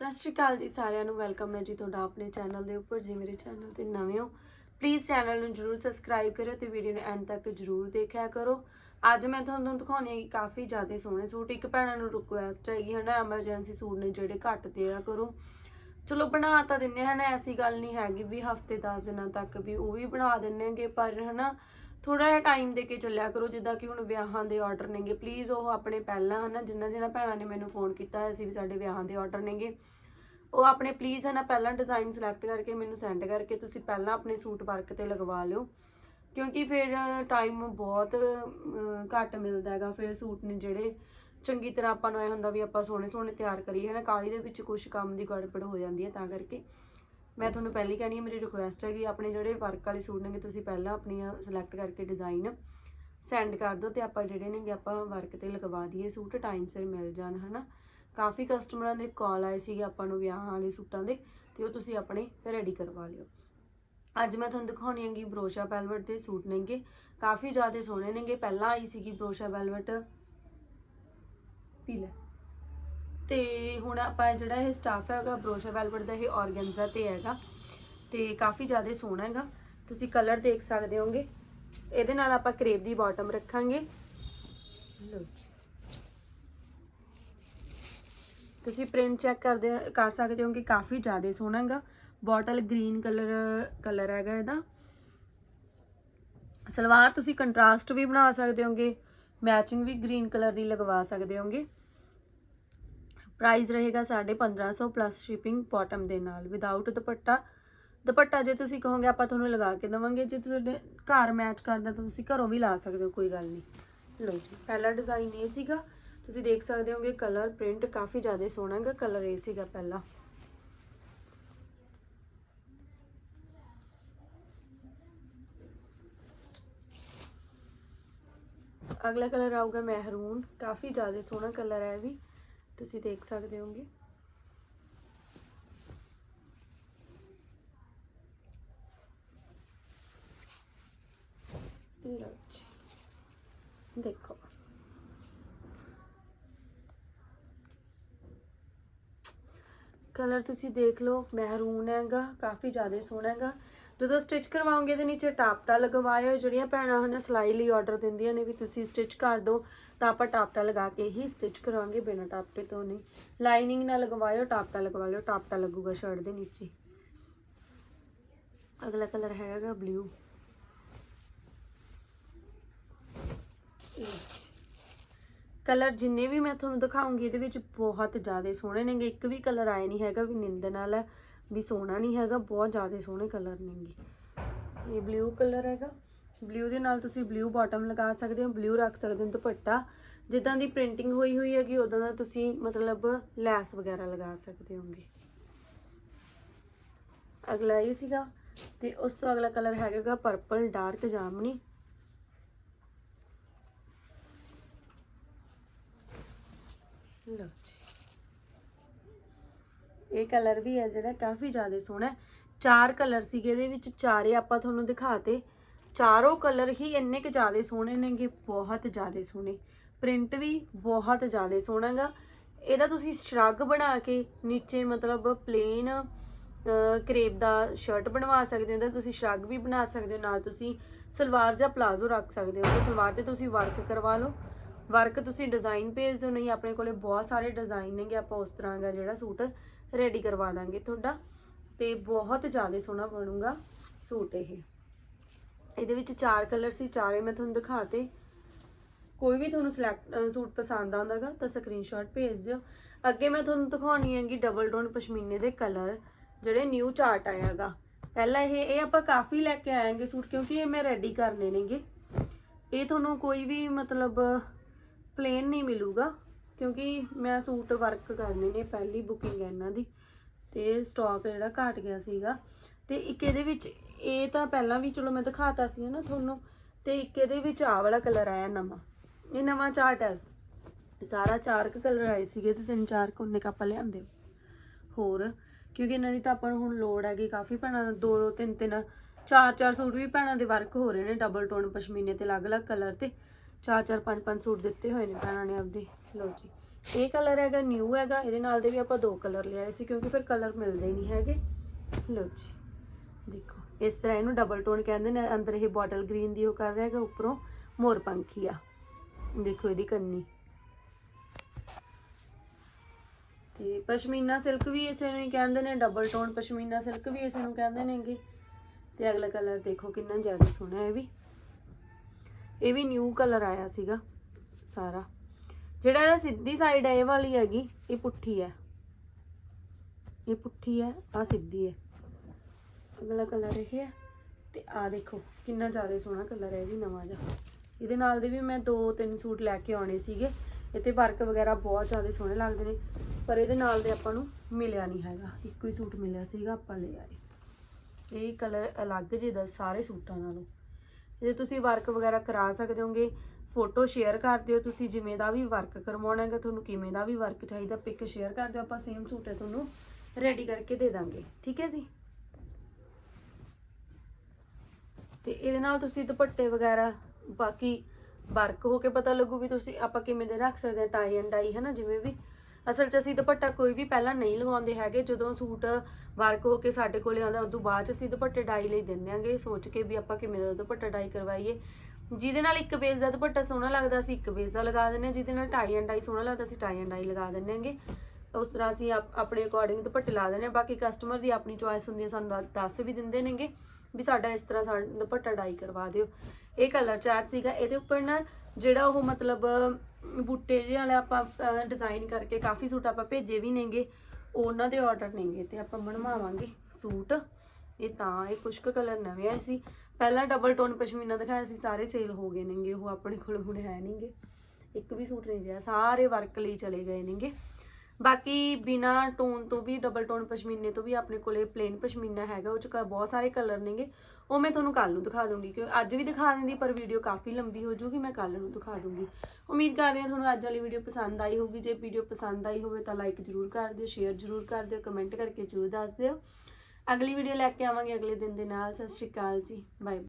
ਸਤਿ ਸ਼੍ਰੀ ਅਕਾਲ ਜੀ ਸਾਰਿਆਂ ਨੂੰ, ਵੈਲਕਮ ਹੈ ਜੀ ਤੁਹਾਡਾ ਆਪਣੇ ਚੈਨਲ ਦੇ ਉੱਪਰ, ਜੇ ਮੇਰੇ ਚੈਨਲ ਤੇ ਨਵੇਂ ਹੋ ਪਲੀਜ਼ ਚੈਨਲ ਨੂੰ ਜਰੂਰ ਸਬਸਕ੍ਰਾਈਬ ਕਰਿਓ ਤੇ ਵੀਡੀਓ ਨੂੰ ਐਂਡ ਤੱਕ ਜਰੂਰ ਦੇਖਿਆ ਕਰੋ। ਅੱਜ ਮੈਂ ਤੁਹਾਨੂੰ ਦਿਖਾਉਣੀ ਹੈ ਕਿ ਕਾਫੀ ਜ਼ਿਆਦਾ ਸੋਹਣੇ ਸੂਟ, ਇੱਕ ਭੈਣਾਂ ਨੂੰ ਰਿਕੁਐਸਟ ਹੈਗੀ ਹੈ ਨਾ ਐਮਰਜੈਂਸੀ ਸੂਟ ਨੇ ਜਿਹੜੇ ਘੱਟ ਦਿਆ ਕਰੋ। ਚਲੋ ਬਣਾ ਤਾਂ ਦਿੰਨੇ ਹਨ, ਐਸੀ ਗੱਲ ਨਹੀਂ ਹੈਗੀ ਵੀ ਹਫ਼ਤੇ 10 ਦਿਨਾਂ ਤੱਕ ਵੀ ਉਹ ਵੀ ਬਣਾ ਦਿੰਨੇਗੇ ਪਰ ਹਨਾ ਥੋੜਾ ਜਿਹਾ ਟਾਈਮ ਦੇ ਕੇ ਚੱਲਿਆ ਕਰੋ, ਜਿੱਦਾਂ ਕਿ ਹੁਣ ਵਿਆਹਾਂ ਦੇ ਆਰਡਰ ਨੇਗੇ। ਪਲੀਜ਼ ਉਹ ਆਪਣੇ ਪਹਿਲਾਂ ਹਨਾ, ਜਿੰਨਾ ਜਿੰਨਾ ਭੈਣਾਂ ਨੇ ਮੈਨੂੰ ਫੋਨ ਕੀਤਾ ਹੋਇਆ ਸੀ ਵੀ ਸਾਡੇ ਵਿਆਹਾਂ ਦੇ ਆਰਡਰ ਨੇਗੇ। ਉਹ ਆਪਣੇ ਪਲੀਜ਼ ਹਨਾ, ਪਹਿਲਾਂ ਡਿਜ਼ਾਈਨ ਸਿਲੈਕਟ ਕਰਕੇ ਮੈਨੂੰ ਸੈਂਡ ਕਰਕੇ ਤੁਸੀਂ ਪਹਿਲਾਂ ਆਪਣੇ ਸੂਟ ਵਰਕ ਤੇ ਲਗਵਾ ਲਿਓ। ਕਿਉਂਕਿ ਫਿਰ ਟਾਈਮ ਬਹੁਤ ਘੱਟ ਮਿਲਦਾ ਹੈਗਾ ਫਿਰ ਸੂਟ ਨੇ ਜਿਹੜੇ ਚੰਗੀ ਤਰ੍ਹਾਂ ਆਪਾਂ ਨੂੰ ਐ ਹੁੰਦਾ ਵੀ ਆਪਾਂ ਸੋਹਣੇ ਸੋਹਣੇ ਤਿਆਰ ਕਰੀਏ ਹੈ ਨਾ ਕਾਲੀ ਦੇ ਵਿੱਚ ਕੁਝ ਕੰਮ ਦੀ ਗੜਬੜ ਹੋ ਜਾਂਦੀ ਹੈ ਤਾਂ ਕਰਕੇ। ਮੈਂ ਤੁਹਾਨੂੰ ਪਹਿਲੀ ਕਹਿਣੀ ਹੈ ਮੇਰੀ ਰਿਕੁਐਸਟ ਹੈ ਕਿ ਆਪਣੇ ਜਿਹੜੇ ਵਰਕ ਵਾਲੇ ਸੂਟ ਨੇਗੇ, ਤੁਸੀਂ ਪਹਿਲਾਂ ਆਪਣੀਆਂ ਸਿਲੈਕਟ ਕਰਕੇ ਡਿਜ਼ਾਈਨ ਸੈਂਡ ਕਰ ਦਿਓ ਤੇ ਆਪਾਂ ਜਿਹੜੇ ਨੇਗੇ ਆਪਾਂ ਵਰਕ ਤੇ ਲਗਵਾ ਦਈਏ ਸੂਟ ਟਾਈਮ ਸਿਰ ਮਿਲ ਜਾਣ, ਹਨਾ? ਕਾਫੀ ਕਸਟਮਰਾਂ ਦੇ ਕਾਲ ਆਏ ਸੀਗੇ ਆਪਾਂ ਨੂੰ ਵਿਆਹਾਂ ਵਾਲੇ ਸੂਟਾਂ ਦੇ, ਤੇ ਉਹ ਤੁਸੀਂ ਆਪਣੇ ਰੈਡੀ ਕਰਵਾ ਲਿਓ। ਅੱਜ ਮੈਂ ਤੁਹਾਨੂੰ ਦਿਖਾਉਣੀ ਹੈਗੀ ਬਰੋਸ਼ਾ ਵੈਲਵਟ ਦੇ ਸੂਟ ਨੇਗੇ, ਕਾਫੀ ਜ਼ਿਆਦਾ ਸੋਹਣੇ ਨੇਗੇ, ਪਹਿਲਾਂ ਆਈ ਸੀਗੀ ਬਰੋਸ਼ਾ ਵੈਲਵਟ ਪੀਲਾ ਤੇ ਹੁਣ ਆਪਾਂ ਜਿਹੜਾ ਇਹ ਸਟਾਫ ਹੈਗਾ ਬਰੋਸ਼ਾ ਵੈਲਵਟ ਦਾ ਇਹ ਆਰਗੈਂਜ਼ਾ ਤੇ ਹੈਗਾ ਤੇ ਕਾਫੀ ਜ਼ਿਆਦਾ ਸੋਹਣਾ ਹੈਗਾ। ਤੁਸੀਂ ਕਲਰ ਦੇਖ ਸਕਦੇ ਹੋਗੇ। ਇਹਦੇ ਨਾਲ ਆਪਾਂ ਕਰੇਪ ਦੀ ਬਾਟਮ ਰੱਖਾਂਗੇ। ਲਓ ਤੁਸੀਂ ਪ੍ਰਿੰਟ ਚੈੱਕ ਕਰਦੇ, ਕਰ ਸਕਦੇ ਹੋਗੇ, ਕਾਫੀ ਜ਼ਿਆਦਾ ਸੋਹਣਾ ਹੈਗਾ। ਬੋਟਲ ਗ੍ਰੀਨ ਕਲਰ ਕਲਰ ਹੈਗਾ ਇਹਦਾ। ਸਲਵਾਰ ਤੁਸੀਂ ਕੰਟਰਾਸਟ ਵੀ ਬਣਾ ਸਕਦੇ ਹੋਗੇ ਮੈਚਿੰਗ ਵੀ ਗ੍ਰੀਨ ਕਲਰ ਦੀ ਲਗਵਾ ਸਕਦੇ ਹੋਗੇ। ਪ੍ਰਾਈਸ ਰਹੇਗਾ 1550 ਪਲੱਸ ਸ਼ਿਪਿੰਗ ਬਾਟਮ ਦੇ ਨਾਲ ਵਿਦਆਊਟ ਦੁਪੱਟਾ। ਦੁਪੱਟਾ ਜੇ ਤੁਸੀਂ ਕਹੋਗੇ, ਆਪਾਂ ਤੁਹਾਨੂੰ ਲਗਾ ਕੇ ਦੇਵਾਂਗੇ। ਜੇ ਤੁਹਾਡੇ ਘਰ ਮੈਚ ਕਰਦਾ ਤਾਂ ਤੁਸੀਂ ਘਰੋਂ ਵੀ ਲਾ ਸਕਦੇ ਹੋ, ਕੋਈ ਗੱਲ ਨਹੀਂ। ਲਓ ਜੀ, ਪਹਿਲਾ ਡਿਜ਼ਾਈਨ ਇਹ ਸੀਗਾ। ਤੁਸੀਂ ਦੇਖ ਸਕਦੇ ਹੋਗੇ ਕਲਰ ਪ੍ਰਿੰਟ ਕਾਫੀ ਜ਼ਿਆਦਾ ਸੋਹਣਾ ਹੈਗਾ ਕਲਰ ਇਹ ਸੀਗਾ ਪਹਿਲਾ। ਅਗਲਾ ਕਲਰ ਆਊਗਾ ਮਹਿਰੂਨ, ਕਾਫੀ ਜ਼ਿਆਦਾ ਸੋਹਣਾ ਕਲਰ ਹੈ ਇਹ ਵੀ। ਤੁਸੀਂ ਦੇਖ ਸਕਦੇ ਹੋਗੇ ਲਓ ਜੀ, ਦੇਖੋ। ਕਲਰ ਤੁਸੀਂ ਦੇਖ ਲਓ, ਮਹਿਰੂਨ ਹੈਗਾ, ਕਾਫੀ ਜ਼ਿਆਦਾ ਸੋਹਣਾ ਹੈਗਾ। ਜਦੋਂ ਸਟਿਚ ਕਰਵਾਉਂਗੇ ਤੇ ਨੀਚੇ ਟਾਪਟਾ ਲਗਵਾਇਓ, ਜਿਹੜੀਆਂ ਭੈਣਾਂ ਹਨ ਸਿਲਾਈ ਲਈ ਆਰਡਰ ਦਿੰਦੀਆਂ ਨੇ ਵੀ ਤੁਸੀਂ ਸਟਿਚ ਕਰ ਦਿਓ, ਤਾਂ ਆਪਾਂ ਟਾਪਟਾ ਲਗਾ ਕੇ ਹੀ ਸਟਿਚ ਕਰਾਂਗੇ ਬਿਨਾਂ ਟਾਪਟੇ ਤੋਂ ਨਹੀਂ। ਲਾਈਨਿੰਗ ਨਾਲ ਲਗਵਾਇਓ, ਟਾਪਟਾ ਲਗਵਾ ਲਿਓ ਟਾਪਟਾ ਲੱਗੂਗਾ ਸ਼ਰਟ ਦੇ ਨੀਚੇ। ਅਗਲਾ ਕਲਰ ਹੈਗਾ ਬਲੂ ਕਲਰ ਜਿੰਨੇ ਵੀ ਮੈਂ ਤੁਹਾਨੂੰ ਦਿਖਾਉਂਗੀ, ਇਹਦੇ ਵਿੱਚ ਬਹੁਤ ਜ਼ਿਆਦਾ ਸੋਹਣੇ ਨੇਗੇ। ਇੱਕ ਵੀ ਕਲਰ ਆਏ ਨਹੀਂ ਹੈਗਾ, ਵੀ ਨਿੰਦਨ ਵਾਲਾ। ਵੀ ਸੋਹਣਾ ਨਹੀਂ ਹੈਗਾ, ਬਹੁਤ ਜ਼ਿਆਦਾ ਸੋਹਣੇ ਕਲਰ ਨੇਗੇ। ਇਹ ਬਲੂ ਕਲਰ ਹੈਗਾ। ਬਲੂ ਦੇ ਨਾਲ ਤੁਸੀਂ ਬਲੂ ਬਾਟਮ ਲਗਾ ਸਕਦੇ ਹੋ ਬਲੂ ਰੱਖ ਸਕਦੇ ਹੋ ਦੁਪੱਟਾ। ਜਿੱਦਾਂ ਦੀ ਪ੍ਰਿੰਟਿੰਗ ਹੋਈ ਹੋਈ ਹੈਗੀ ਉਦਾਂ ਦਾ ਤੁਸੀਂ ਮਤਲਬ ਲੈਸ ਵਗੈਰਾ ਲਗਾ ਸਕਦੇ ਹੋਗੇ। ਅਗਲਾ ਇਹ ਸੀਗਾ, ਤੇ ਉਸ ਤੋਂ ਅਗਲਾ ਕਲਰ ਹੈਗਾ ਪਰਪਲ ਡਾਰਕ ਜਾਮਨੀ। ਲਓ ਜੀ। ਇਹ ਕਲਰ ਵੀ ਹੈ ਜਿਹੜਾ, ਕਾਫੀ ਜ਼ਿਆਦਾ ਸੋਹਣਾ ਚਾਰ ਕਲਰ ਸੀਗੇ ਇਹਦੇ ਵਿੱਚ, ਚਾਰੇ ਆਪਾਂ ਤੁਹਾਨੂੰ ਦਿਖਾਤੇ। ਚਾਰੋਂ ਕਲਰ ਹੀ ਇੰਨੇ ਕੁ ਜ਼ਿਆਦਾ ਸੋਹਣੇ ਨੇਗੇ, ਬਹੁਤ ਜ਼ਿਆਦਾ ਸੋਹਣੇ। ਪ੍ਰਿੰਟ ਵੀ ਬਹੁਤ ਜ਼ਿਆਦਾ ਸੋਹਣਾਗਾ। ਇਹਦਾ ਤੁਸੀਂ ਸ਼ਰਗ ਬਣਾ ਕੇ ਨੀਚੇ ਮਤਲਬ ਪਲੇਨ ਕਰੇਪ ਦਾ ਸ਼ਰਟ ਬਣਵਾ ਸਕਦੇ ਹੋ, ਇਹਦਾ ਤੁਸੀਂ ਸ਼ਰਗ ਵੀ ਬਣਾ ਸਕਦੇ ਹੋ, ਨਾਲ ਤੁਸੀਂ ਸਲਵਾਰ ਜਾਂ ਪਲਾਜ਼ੋ ਰੱਖ ਸਕਦੇ ਹੋ। ਤੇ ਸਲਵਾਰ ਤੇ ਤੁਸੀਂ ਵਰਕ ਕਰਵਾ ਲਓ। ਵਰਕ ਤੁਸੀਂ ਡਿਜ਼ਾਈਨ ਭੇਜ ਦਿਓ। ਨਹੀਂ, ਆਪਣੇ ਕੋਲੇ ਬਹੁਤ ਸਾਰੇ ਡਿਜ਼ਾਈਨ ਨੇਗੇ, ਆਪਾਂ ਉਸ ਤਰ੍ਹਾਂ ਦਾ ਜਿਹੜਾ ਸੂਟ ਰੈਡੀ ਕਰਵਾ ਦਾਂਗੇ ਤੁਹਾਡਾ ਤੇ ਬਹੁਤ ਜ਼ਿਆਦਾ ਸੋਹਣਾ ਬਣੂਗਾ ਸੂਟ ਇਹ। ਇਹਦੇ ਵਿੱਚ ਚਾਰ ਕਲਰ ਸੀ, ਚਾਰੇ ਮੈਂ ਤੁਹਾਨੂੰ ਦਿਖਾਤੇ। ਕੋਈ ਵੀ ਤੁਹਾਨੂੰ ਸਿਲੈਕਟ ਸੂਟ ਪਸੰਦ ਆਉਂਦਾਗਾ ਤਾਂ ਸਕਰੀਨਸ਼ਾਟ ਭੇਜ ਦਿਓ। ਅੱਗੇ ਮੈਂ ਤੁਹਾਨੂੰ ਦਿਖਾਉਣੀ ਹੈਗੀ ਡਬਲ ਡੋਨ ਪਸ਼ਮੀਨੇ ਦੇ ਕਲਰ ਜਿਹੜੇ ਨਿਊ ਚਾਰਟ ਆਇਆਗਾ ਪਹਿਲਾਂ ਇਹ ਇਹ ਆਪਾਂ ਕਾਫੀ ਲੈ ਕੇ ਆਏਗੇ ਸੂਟ ਕਿਉਂਕਿ ਇਹ ਮੈਂ ਰੈਡੀ ਕਰਨੇ ਨੇਗੇ। ਇਹ ਤੁਹਾਨੂੰ ਕੋਈ ਵੀ ਮਤਲਬ ਪਲੇਨ ਨਹੀਂ ਮਿਲੂਗਾ। ਕਿਉਂਕਿ ਮੈਂ ਸੂਟ ਵਰਕ ਕਰਨੇ ਨੇ ਪਹਿਲੀ ਬੁਕਿੰਗ ਹੈ ਇਹਨਾਂ ਦੀ ਤੇ ਸਟਾਕ ਜਿਹੜਾ ਘਟ ਗਿਆ ਸੀਗਾ। ਤੇ ਇੱਕ ਇਹਦੇ ਵਿੱਚ ਇਹ ਤਾਂ ਪਹਿਲਾਂ ਵੀ ਚਲੋ ਮੈਂ ਦਿਖਾਤਾ ਸੀ ਨਾ ਤੁਹਾਨੂੰ, ਤੇ ਇੱਕ ਇਹਦੇ ਵਿੱਚ ਆ ਵਾਲਾ ਕਲਰ ਆਇਆ ਨਵਾਂ। ਇਹ ਨਵਾਂ ਚਾਰਟ ਹੈ। ਸਾਰਾ ਚਾਰ ਕੁ ਕਲਰ ਆਏ ਸੀਗੇ ਤੇ ਤਿੰਨ ਚਾਰ ਕੋਨੇ ਕੱਪ ਲਿਆਂਦੇ। ਹੋਰ, ਕਿਉਂਕਿ ਇਹਨਾਂ ਦੀ ਤਾਂ ਆਪਾਂ ਨੂੰ ਹੁਣ ਲੋੜ ਹੈਗੀ ਕਾਫੀ ਭੈਣਾਂ ਦਾ, ਦੋ ਦੋ ਤਿੰਨ ਤਿੰਨ, ਚਾਰ ਚਾਰ ਸੂਟ ਵੀ ਭੈਣਾਂ ਦੇ ਵਰਕ ਹੋ ਰਹੇ ਨੇ ਡਬਲ ਟੋਨ ਪਸ਼ਮੀਨੇ ਤੇ ਅਲੱਗ-ਅਲੱਗ ਕਲਰ ਤੇ। ਚਾਰ ਚਾਰ ਪੰਜ ਪੰਜ ਸੂਟ ਦਿੱਤੇ ਹੋਏ ਨੇ ਭੈਣਾਂ ਨੇ ਆਪਦੇ। ਲਓ ਜੀ। ਇਹ ਕਲਰ ਹੈਗਾ ਨਿਊ ਹੈਗਾ, ਇਹਦੇ ਨਾਲ ਦੇ ਵੀ ਆਪਾਂ ਦੋ ਕਲਰ ਲਿਆਏ ਸੀ ਕਿਉਂਕਿ ਫਿਰ ਕਲਰ ਮਿਲਦੇ ਨਹੀਂ ਹੈਗੇ। ਲਓ ਜੀ। ਦੇਖੋ, ਇਸ ਤਰ੍ਹਾਂ ਇਹਨੂੰ ਡਬਲ ਟੋਨ ਕਹਿੰਦੇ ਨੇ, ਅੰਦਰ ਇਹ ਬੋਟਲ ਗ੍ਰੀਨ ਦੀ ਉਹ ਕਰ ਰਿਹਾ ਹੈਗਾ, ਉੱਪਰੋਂ ਮੋਰ ਪੰਖੀ ਆ। ਦੇਖੋ ਇਹਦੀ ਕੰਨੀ। ਤੇ ਪਸ਼ਮੀਨਾ ਸਿਲਕ ਵੀ ਇਸੇ ਨੂੰ ਹੀ ਕਹਿੰਦੇ ਨੇ ਡਬਲ ਟੋਨ ਪਸ਼ਮੀਨਾ ਸਿਲਕ ਵੀ ਇਸੇ ਨੂੰ ਕਹਿੰਦੇ ਨੇਗੇ। ਤੇ ਅਗਲਾ ਕਲਰ ਦੇਖੋ ਕਿੰਨਾ ਜ਼ਿਆਦਾ ਸੋਹਣਾ ਹੈ ਇਹ ਵੀ। ਇਹ ਵੀ ਨਿਊ ਕਲਰ ਆਇਆ ਸੀਗਾ ਸਾਰਾ। ਜਿਹੜਾ ਇਹਦਾ ਸਿੱਧੀ ਸਾਈਡ ਹੈ ਇਹ ਵਾਲੀ ਹੈਗੀ, ਇਹ ਪੁੱਠੀ ਹੈ ਇਹ ਪੁੱਠੀ ਹੈ ਆ ਸਿੱਧੀ ਹੈ ਅਗਲਾ ਕਲਰ ਇਹ ਹੈ ਤੇ ਆ ਦੇਖੋ, ਕਿੰਨਾ ਜ਼ਿਆਦਾ ਸੋਹਣਾ ਕਲਰ ਹੈ ਇਹ ਵੀ ਨਵਾਂ ਜਿਹਾ। ਇਹਦੇ ਨਾਲ ਦੇ ਵੀ ਮੈਂ ਦੋ ਤਿੰਨ ਸੂਟ ਲੈ ਕੇ ਆਉਣੇ ਸੀਗੇ। ਇਹ ਤੇ ਵਰਕ ਵਗੈਰਾ ਬਹੁਤ ਜ਼ਿਆਦਾ ਸੋਹਣੇ ਲੱਗਦੇ ਨੇ, ਪਰ ਇਹਦੇ ਨਾਲ ਦੇ ਆਪਾਂ ਨੂੰ ਮਿਲਿਆ ਨਹੀਂ ਹੈਗਾ। ਇੱਕੋ ਹੀ ਸੂਟ ਮਿਲਿਆ ਸੀਗਾ, ਆਪਾਂ ਲੈ ਆਏ। ਇਹ ਕਲਰ ਅਲੱਗ ਜਿਹਦਾ ਸਾਰੇ ਸੂਟਾਂ ਨਾਲੋਂ। ਜੇ ਤੁਸੀਂ ਵਰਕ ਵਗੈਰਾ ਕਰਾ ਸਕਦੇ ਹੋਗੇ ਫੋਟੋ ਸ਼ੇਅਰ ਕਰ ਦਿਓ, ਤੁਸੀਂ ਜਿਵੇਂ ਦਾ ਵੀ ਵਰਕ ਕਰਵਾਉਣਾ ਹੈਗਾ, ਤੁਹਾਨੂੰ ਕਿਵੇਂ ਦਾ ਵੀ ਵਰਕ ਚਾਹੀਦਾ ਪਿਕ ਸ਼ੇਅਰ ਕਰ ਦਿਓ, ਆਪਾਂ ਸੇਮ ਸੂਟ ਹੈ ਤੁਹਾਨੂੰ ਰੈਡੀ ਕਰਕੇ ਦੇ ਦਾਂਗੇ, ਠੀਕ ਹੈ ਜੀ? ਤੇ ਇਹਦੇ ਨਾਲ ਤੁਸੀਂ ਦੁਪੱਟੇ ਵਗੈਰਾ, ਬਾਕੀ ਵਰਕ ਹੋ ਕੇ ਪਤਾ ਲੱਗੂ ਵੀ ਤੁਸੀਂ ਆਪਾਂ ਕਿਵੇਂ ਦੇ ਰੱਖ ਸਕਦੇ ਆ ਟਾਈ ਐਂਡ ਡਾਈ ਹੈ ਨਾ ਜਿਵੇਂ ਵੀ। ਅਸਲ 'ਚ ਅਸੀਂ ਦੁਪੱਟਾ ਕੋਈ ਵੀ ਪਹਿਲਾਂ ਨਹੀਂ ਲਗਾਉਂਦੇ ਹੈਗੇ, ਜਦੋਂ ਸੂਟ ਵਰਕ ਹੋ ਕੇ ਸਾਡੇ ਕੋਲੇ ਆਉਂਦਾ, ਉਦੋਂ ਬਾਅਦ 'ਚ ਅਸੀਂ ਦੁਪੱਟੇ ਡਾਈ ਲਈ ਦਿੰਦੇ ਆਂਗੇ ਸੋਚ ਕੇ ਵੀ ਆਪਾਂ ਕਿਵੇਂ ਦਾ ਦੁਪੱਟਾ ਡਾਈ ਕਰਵਾਈਏ। ਜਿਹਦੇ ਨਾਲ ਇੱਕ ਬੇਸ ਦਾ ਦੁਪੱਟਾ ਸੋਹਣਾ ਲੱਗਦਾ, ਅਸੀਂ ਇੱਕ ਬੇਸ ਦਾ ਲਗਾ ਦਿੰਦੇ ਹਾਂ। ਜਿਹਦੇ ਨਾਲ ਟਾਈ ਐਂਡ ਡਾਈ ਸੋਹਣਾ ਲੱਗਦਾ, ਅਸੀਂ ਟਾਈ ਐਂਡ ਡਾਈ ਲਗਾ ਦਿੰਦੇ ਆਂਗੇ ਉਸ ਤਰ੍ਹਾਂ ਅਸੀਂ ਆਪ- ਆਪਣੇ ਅਕੋਰਡਿੰਗ ਦੁਪੱਟੇ ਲਾ ਦਿੰਦੇ ਹਾਂ। ਬਾਕੀ ਕਸਟਮਰ ਦੀ ਆਪਣੀ ਚੁਆਇਸ ਹੁੰਦੀ ਹੈ, ਸਾਨੂੰ ਦੱਸ- ਵੀ ਦਿੰਦੇ ਨੇਗੇ ਵੀ ਸਾਡਾ ਇਸ ਤਰ੍ਹਾਂ ਸਾ ਦੁਪੱਟਾ ਡਾਈ ਕਰਵਾ ਦਿਓ। ਇਹ ਕਲਰ ਚਾਰਟ ਸੀਗਾ। ਇਹਦੇ ਉੱਪਰ ਨਾ ਜਿਹੜਾ ਉਹ ਮਤਲਬ, ਬੂਟੇ ਜਿਹੇ ਵਾਲਾ ਆਪਾਂ ਡਿਜ਼ਾਈਨ ਕਰਕੇ ਕਾਫੀ ਸੂਟ ਆਪਾਂ ਭੇਜੇ ਵੀ ਨੇਗੇ। ਉਹਨਾਂ ਦੇ ਆਰਡਰ ਨੇਗੇ ਤੇ ਆਪਾਂ ਬਣਵਾਵਾਂਗੇ ਸੂਟ। ਇਹ ਤਾਂ, ਇਹ ਕੁਛ ਕੁ ਕਲਰ ਨਵੇਂ ਆਏ ਸੀ। ਪਹਿਲਾਂ ਡਬਲ ਟੋਨ ਪਸ਼ਮੀਨਾ ਦਿਖਾਇਆ ਸੀ, ਸਾਰੇ ਸੇਲ ਹੋ ਗਏ ਨੇਗੇ, ਉਹ ਆਪਣੇ ਕੋਲ ਹੁਣ ਹੈ ਨਹੀਂਗੇ। ਇੱਕ ਵੀ ਸੂਟ ਨਹੀਂ ਰਿਹਾ, ਸਾਰੇ ਵਰਕ ਲਈ ਚਲੇ ਗਏ ਨੇਗੇ। ਬਾਕੀ ਬਿਨਾ ਟੋਨ ਤੋਂ ਵੀ ਡਬਲ ਟੋਨ ਪਸ਼ਮੀਨੇ ਤੋਂ ਵੀ ਆਪਣੇ ਕੋਲੇ ਪਲੇਨ ਪਸ਼ਮੀਨਾ ਹੈਗਾ, ਉਹ ਚ ਕ- ਬਹੁਤ ਸਾਰੇ ਕਲਰ ਨੇਗੇ। ਉਹ ਮੈਂ ਤੁਹਾਨੂੰ ਕੱਲ ਨੂੰ ਦਿਖਾ ਦੂੰਗੀ ਕਿ ਅੱਜ ਵੀ ਦਿਖਾ ਦਿੰਦੀ, ਪਰ ਵੀਡੀਓ ਕਾਫੀ ਲੰਬੀ ਹੋ ਜੂਗੀ, ਮੈਂ ਕੱਲ ਨੂੰ ਦਿਖਾ ਦੂੰਗੀ ਉਮੀਦ ਕਰਦੀ ਹਾਂ ਤੁਹਾਨੂੰ ਅੱਜ ਵਾਲੀ ਵੀਡੀਓ ਪਸੰਦ ਆਈ ਹੋਊਗੀ। ਜੇ ਵੀਡੀਓ ਪਸੰਦ ਆਈ ਹੋਵੇ ਤਾਂ ਲਾਈਕ ਜ਼ਰੂਰ ਕਰ ਦਿਓ ਸ਼ੇਅਰ ਜ਼ਰੂਰ ਕਰ ਦਿਓ ਕਮੈਂਟ ਕਰਕੇ ਜ਼ਰੂਰ ਦੱਸ ਦਿਓ। ਅਗਲੀ ਵੀਡੀਓ ਲੈ ਕੇ ਆਵਾਂਗੇ ਅਗਲੇ ਦਿਨ ਦੇ ਨਾਲ। ਸਤਿ ਸ਼੍ਰੀ ਅਕਾਲ ਜੀ। ਬਾਏ